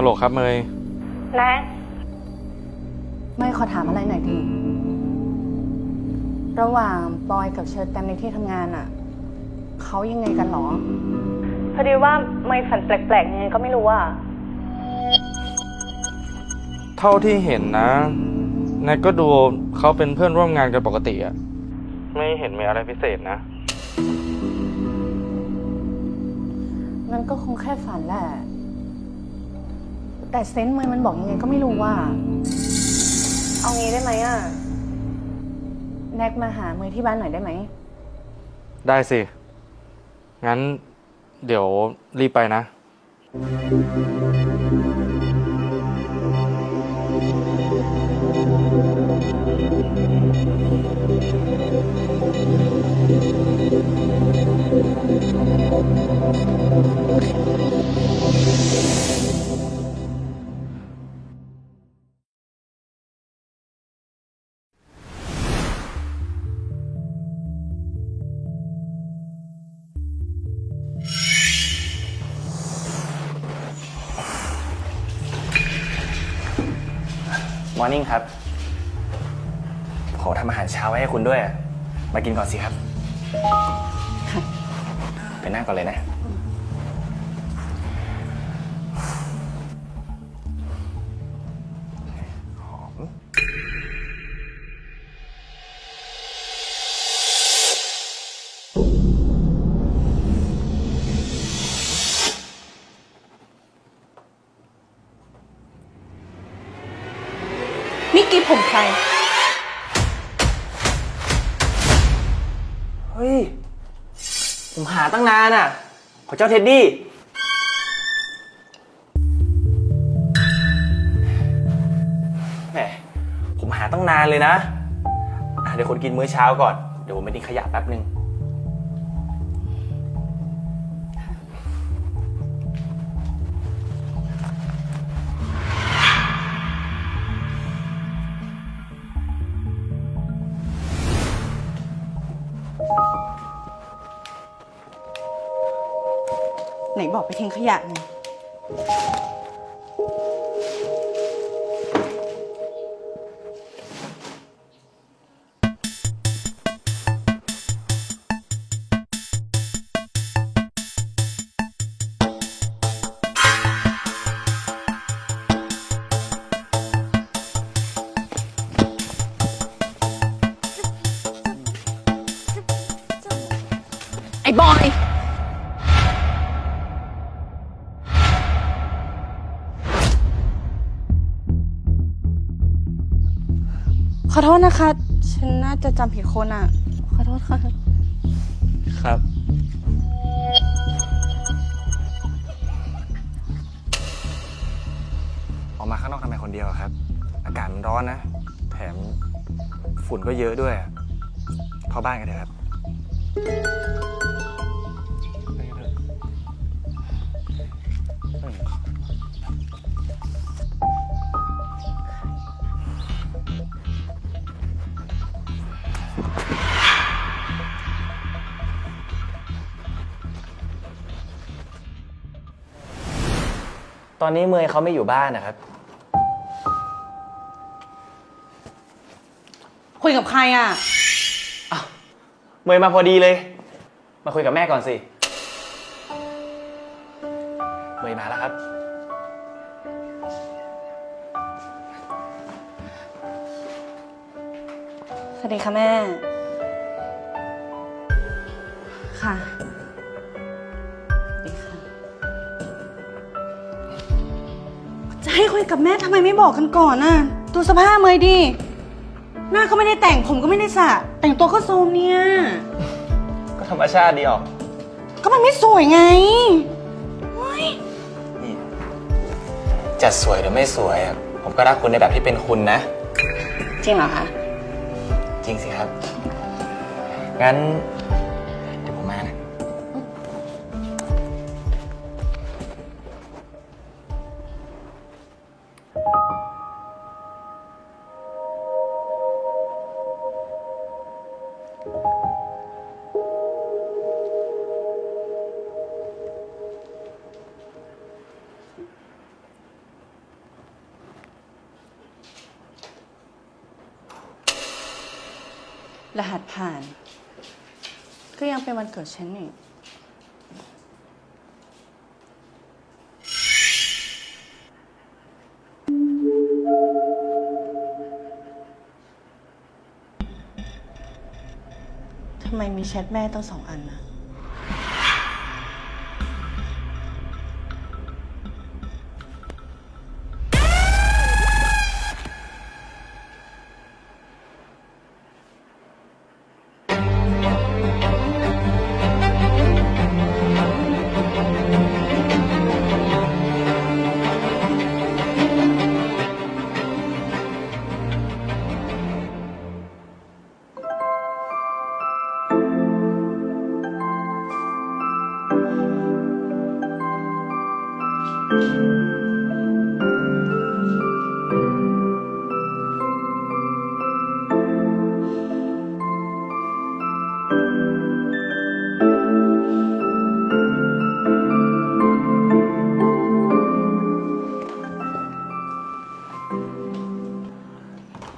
ฮัลโหลครับเมยแน็กไม่ขอถามอะไรหน่อยดิระหว่างบอยกับเชิร์แตมในที่ทำงานอะเขายังไงกันหรอ พอดีว่าไม่ฝันแปลกๆยังไงก็ไม่รู้ว่าเท่าที่เห็นนะนายก็ดูเขาเป็นเพื่อนร่วมงานกันปกติอะไม่เห็นมีอะไรพิเศษนะ มันก็คงแค่ฝันแหละ แต่เซนต์เมย์มันบอกยังไงก็ไม่รู้ว่า เอางี้ได้ไหมอะ แน็กมาหาเมย์ที่บ้านหน่อยได้ไหม ได้สิ งั้นเดี๋ยวรีบไปนะ มอร์นิ่งครับขอทำอาหารเช้าไว้ให้คุณด้วย มากินก่อนสิครับ ไปนั่งก่อนเลยนะ นี่กิฟผมใคร เฮ้ย ผมหาตั้งนานอะ ขอเจ้าเท็ดดี้ แหม ผมหาตั้งนานเลยนะอะเดี๋ยวคนกินมื้อเช้าก่อน เดี๋ยวผมไปทิ้งขยะแป๊บนึง ไหนบอกไปทิ้งขยะไงไอ้บอย อโทษนะคะ ฉันน่าจะจำผิดคนอะ ขอโทษค่ะ ครับ ออกมาข้างนอกทำไมคนเดียวอะครับ อากาศมันร้อนนะ แถมฝุ่นก็เยอะด้วยอะเข้าบ้านกันเถอะครับ ตอนนี้เมย์เขาไม่อยู่บ้านนะครับ คุยกับใครอะ เมย์มาพอดีเลย มาคุยกับแม่ก่อนสิ เมย์มาแล้วครับ สวัสดีค่ะแม่ ค่ะ จะให้คุยกับแม่ทำไมไม่บอกกันก่อนน่ะดูสภาพเมยดิหน้าก็ไม่ได้แต่งผมก็ไม่ได้สระแต่งตัวก็โซมเนี่ย ก็ธรรมชาติดีออก ก็มันไม่สวยไงเฮ้ยนี่จะสวยหรือไม่สวยอะผมก็รักคุณในแบบที่เป็นคุณนะ จริงเหรอคะ จริงสิครับ งั้น ผ่าน ก็ยังเป็นวันเกิดฉันนี่ทำไมมีแชทแม่ตั้งสองอันนะ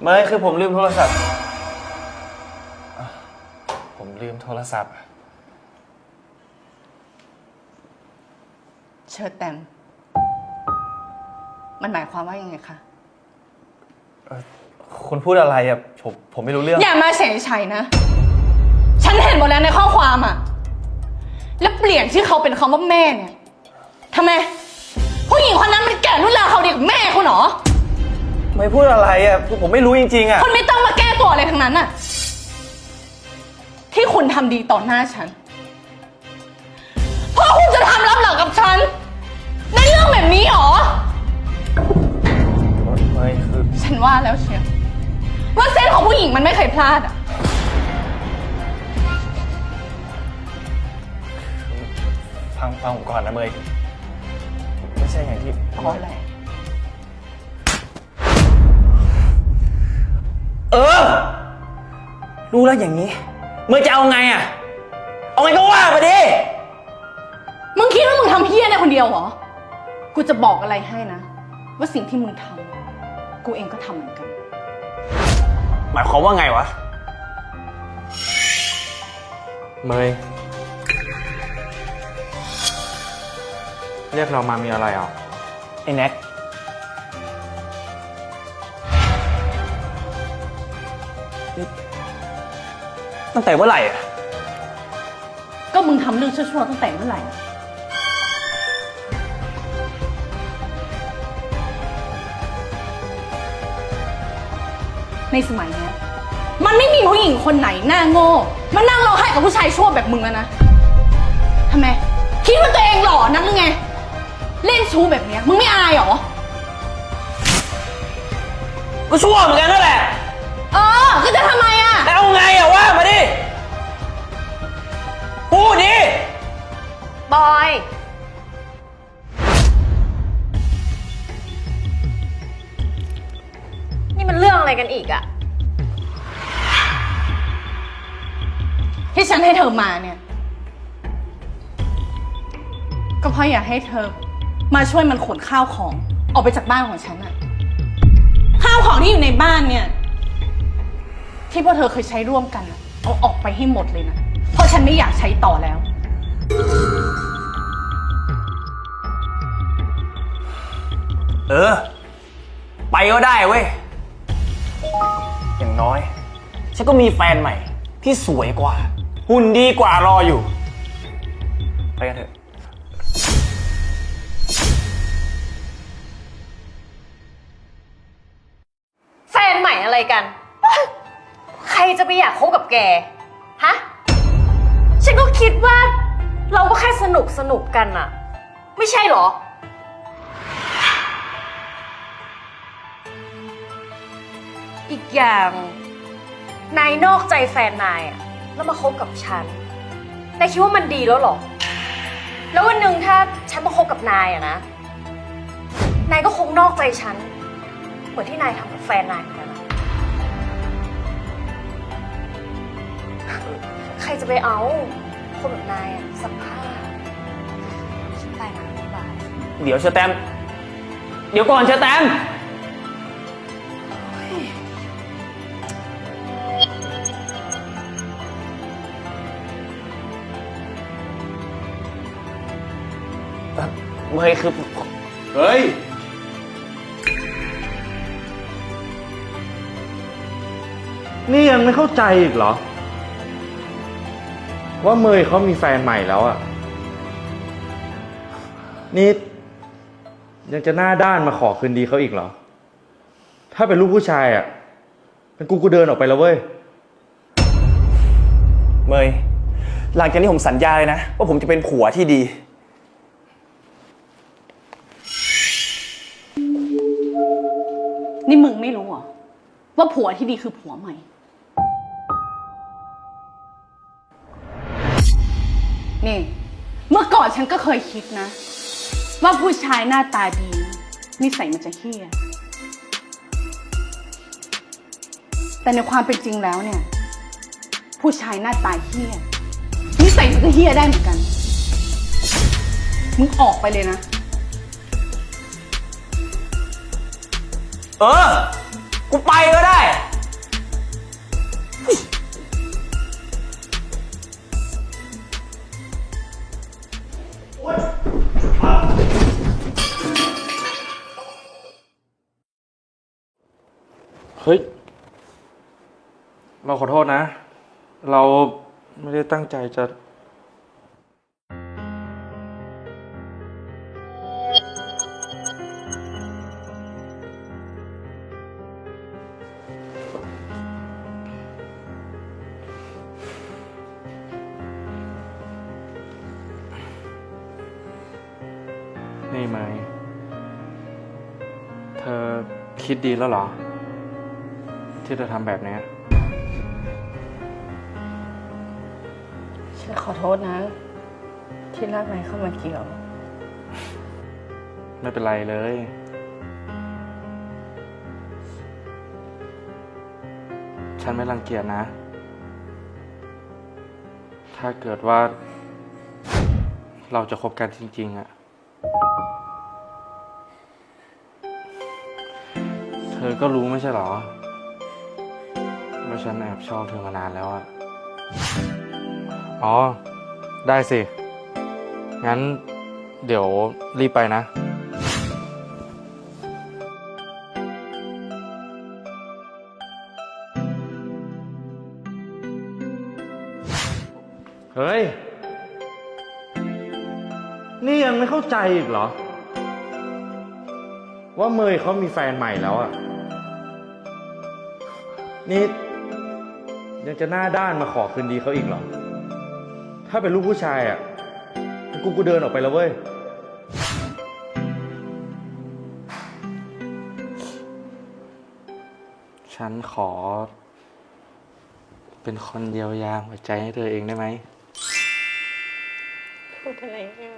ไม่คือผมลืมโทรศัพท์อะผมลืมโทรศัพท์ เชิดแตมมันหมายความว่ายังไงคะ คุณพูดอะไรอะ ผมผมไม่รู้เรื่อง อย่ามาเฉยชัยนะ ฉันเห็นหมดแล้วในข้อความอะแล้วเปลี่ยนชื่อเขาเป็นคำว่าแม่เนี่ยทำไม ผู้หญิงคนนั้นมันแก่รุ่นราวเขาวเดียวกับแม่คุณเหรอ ไม่พูดอะไรอะคือผมไม่รู้จริงๆอะ คุณไม่ต้องมาแก้ตัวอะไรทั้งนั้นน่ะ ที่คุณทำดีต่อหน้าฉัน เพราะคุณจะทำรับหลังกับฉัน ในเรื่องแบบนี้เหรอ ไม่คือ ฉันว่าแล้วเชียวว่าเส้นของผู้หญิงมันไม่เคยพลาดอะ ฟังฟังผมก่อนนะเมยไม่ใช่อย่างที่เพราะอะไร เออ รู้แล้วอย่างนี้เมยจะเอาไงอะ เอาไงก็ว่ามาดิ มึงคิดว่ามึงทำเฮี้ยได้คนเดียวเหรอ กูจะบอกอะไรให้นะ ว่าสิ่งที่มึงทำกูเองก็ทำเหมือนกัน หมายความว่าไงวะ เมยเรียกเรามามีอะไรอะไอ้แน็ก ตั้งแต่เมื่อไหร่อะก็มึงทำเรื่องชั่วๆตั้งแต่เมื่อไหร่ ในสมัยเนี้ยมันไม่มีผู้หญิงคนไหนหน้าโง่มานั่งร้องไห้กับผู้ชายชั่วแบบมึงแล้วนะทำไม คิดว่าตัวเองหล่อนักหรือไง เล่นชู้แบบเนี้ยมึงไม่อายเหรอ ก็ชั่วเหมือนกันนั่นแหละ เออ ก็จะทำไมอะ แล้วเอาไงอะว่ามาดิ พูดดิ บอย นี่มันเรื่องอะไรกันอีกอะที่ฉันให้เธอมาเนี่ย ก็เพราะอยากให้เธอมาช่วยมันขนข้าวของออกไปจากบ้านของฉันอะข้าวของที่อยู่ในบ้านเนี่ย ที่พวกเธอเคยใช้ร่วมกันอะเอาออกไปให้หมดเลยนะ เพราะฉันไม่อยากใช้ต่อแล้ว เออ ไปก็ได้เว้ย อย่างน้อย ฉันก็มีแฟนใหม่ ที่สวยกว่า หุ่นดีกว่ารออยู่ ไปกันเถอะ แฟนใหม่อะไรกัน ใครจะไปอยากคบกับแก ฮะ ฉันก็คิดว่า เราก็แค่สนุกสนุกกันอะไม่ใช่เหรอ อีกอย่าง นายนอกใจแฟนนายอะแล้วมาคบกับฉัน นายคิดว่ามันดีแล้วเหรอ แล้ววันหนึ่งถ้าฉันมาคบกับนายอะนะ นายก็คงนอกใจฉัน เหมือนที่นายทำกับแฟนนาย เหมือนกันอะใครจะไปเอา คนแบบนายอะสัมภาษณ์ฉันไปนะบ๊ายบายเดี๋ยวเชอแตมเดี๋ยวก่อนเชอแตมเอ่อเมยคือเฮ้ย นี่ยังไม่เข้าใจอีกเหรอ ว่าเมยเขามีแฟนใหม่แล้วอะนี่ยังจะหน้าด้านมาขอคืนดีเขาอีกเหรอ ถ้าเป็นลูกผู้ชายอะเป็นกูกูเดินออกไปแล้วเว้ย เมย หลังจากนี้ผมสัญญาเลยนะ ว่าผมจะเป็นผัวที่ดี นี่มึงไม่รู้เหรอว่าผัวที่ดีคือผัวใหม่ นี่ เมื่อก่อนฉันก็เคยคิดนะ ว่าผู้ชายหน้าตาดี นิสัยมันจะเฮี้ย แต่ในความเป็นจริงแล้วเนี่ย ผู้ชายหน้าตาเฮี้ย นิสัยมันก็เฮี้ยได้เหมือนกัน มึงออกไปเลยนะ เออ กูไปก็ได้ เฮ้ย เราขอโทษนะ เราไม่ได้ตั้งใจจะ นี่ไหม เธอคิดดีแล้วเหรอ ที่จะทำแบบเนี้ยฉันขอโทษนะ ที่ลากนายเข้ามาเกี่ยว ไม่เป็นไรเลย ฉันไม่รังเกียจนะ ถ้าเกิดว่า เราจะคบกันจริง ๆอะเธอก็รู้ไม่ใช่เหรอ ว่าฉันแอบชอบเธอมานานแล้วอะอ๋อ ได้สิ งั้นเดี๋ยวรีบไปนะ เฮ้ย นี่ยังไม่เข้าใจอีกเหรอ ว่าเมยเขามีแฟนใหม่แล้วอะนี่ ยังจะหน้าด้านมาขอคืนดีเขาอีกเหรอ ถ้าเป็นลูกผู้ชายอะกูกูเดินออกไปแล้วเว้ย ฉันขอ เป็นคนเยียวยาหัวใจให้เธอเองได้ไหมพูดอะไรเนี่ย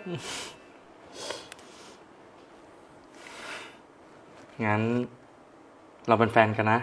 งั้น เราเป็นแฟนกันนะ